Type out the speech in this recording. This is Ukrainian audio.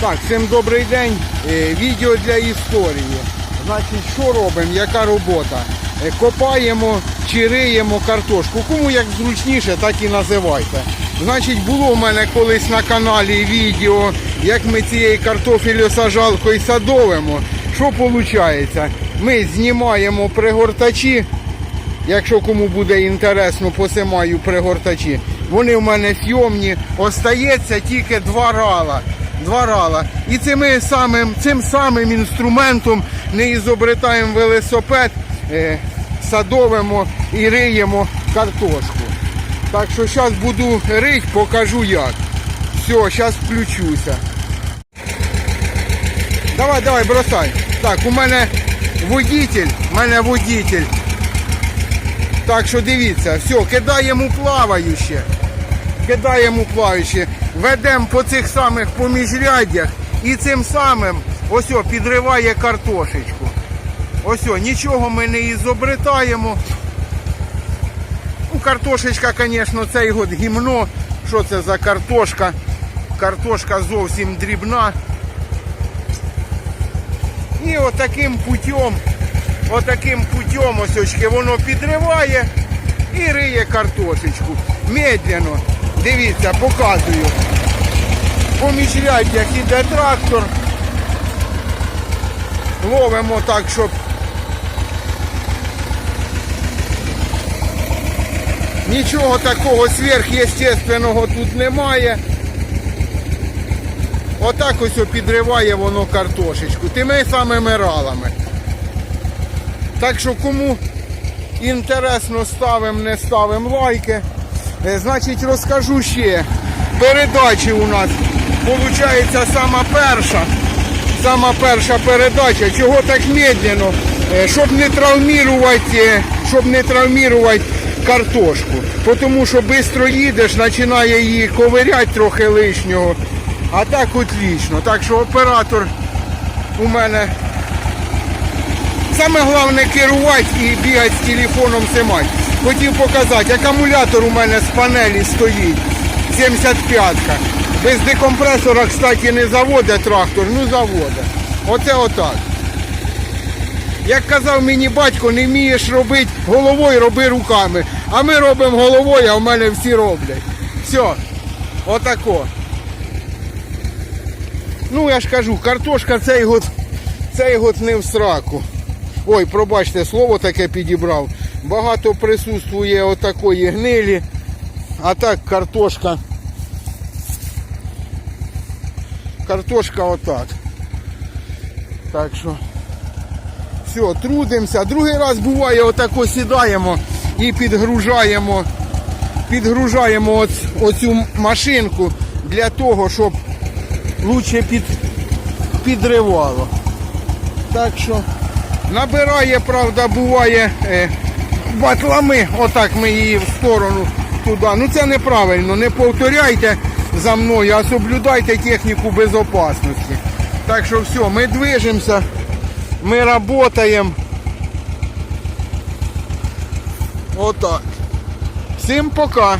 Так, всім добрий день. Е, Відео для історії. Значить, що робимо, яка робота? Е, Копаємо чи риємо картошку. Кому як зручніше, так і називайте. Значить, було в мене колись на каналі відео, як ми цією картофелю-сажалкою садовимо. Що виходить? Ми знімаємо пригортачі, Якщо кому буде інтересно, посимаю пригортачі. Вони в мене фйомні. Остається тільки два рала. Два рала. І цими самим, цим самим інструментом не ізобретаємо велосипед, е, садовимо і риємо картошку. Так що зараз буду рить, покажу як. Все, зараз включуся. Давай, давай, бросай. Так, у мене водитель, у мене водитель. Так що дивіться, все, кидаємо плаваюче. Кидаємо плаваюче. Ведемо по цих самих поміжряддях і цим самим ось о, підриває картошечку. Ось о, нічого ми не ізобретаємо. Ну, картошечка, звісно, цей год гімно. Що це за картошка? Картошка зовсім дрібна. І отаким путем, отаким путем ось очки воно підриває і риє картошечку. Медленно. Дивіться, показую. По міжряддях іде трактор. Ловимо так, щоб нічого такого сверхъестественного тут немає. Отак ось підриває воно картошечку. Тими самими ралами. Так що кому інтересно ставимо, не ставимо лайки. Е, Значить, розкажу ще. Передачі у нас виходить сама перша. Сама перша передача. Чого так медленно? Е, Щоб не травмувати, е, щоб не травмувати картошку. Тому що швидко їдеш, починає її ковиряти трохи лишнього. А так отлично. Так що оператор у мене Саме головне керувати і бігати з телефоном знімати. Хотів показати, акумулятор у мене з панелі стоїть. 75-ка. Без декомпресора, кстати, не заводить трактор, ну заводить. Оце отак. Як казав мені батько, не вмієш робити головою, роби руками. А ми робимо головою, а в мене всі роблять. Все, отако. Ну я ж кажу, картошка цей год, цей год не в сраку. Ой, пробачте, слово таке підібрав. Багато присутствує отакої гнилі. А так картошка. Картошка отак. Так що. Все, трудимося. Другий раз буває, отако сідаємо і підгружаємо. Підгружаємо оц, оцю машинку для того, щоб лучше під, підривало. Так що набирає, правда, буває е, батлами, отак ми її в сторону туди. Ну це неправильно, не повторяйте за мною, а соблюдайте техніку безопасності. Так що все, ми движемося, ми працюємо. Отак. Всім пока.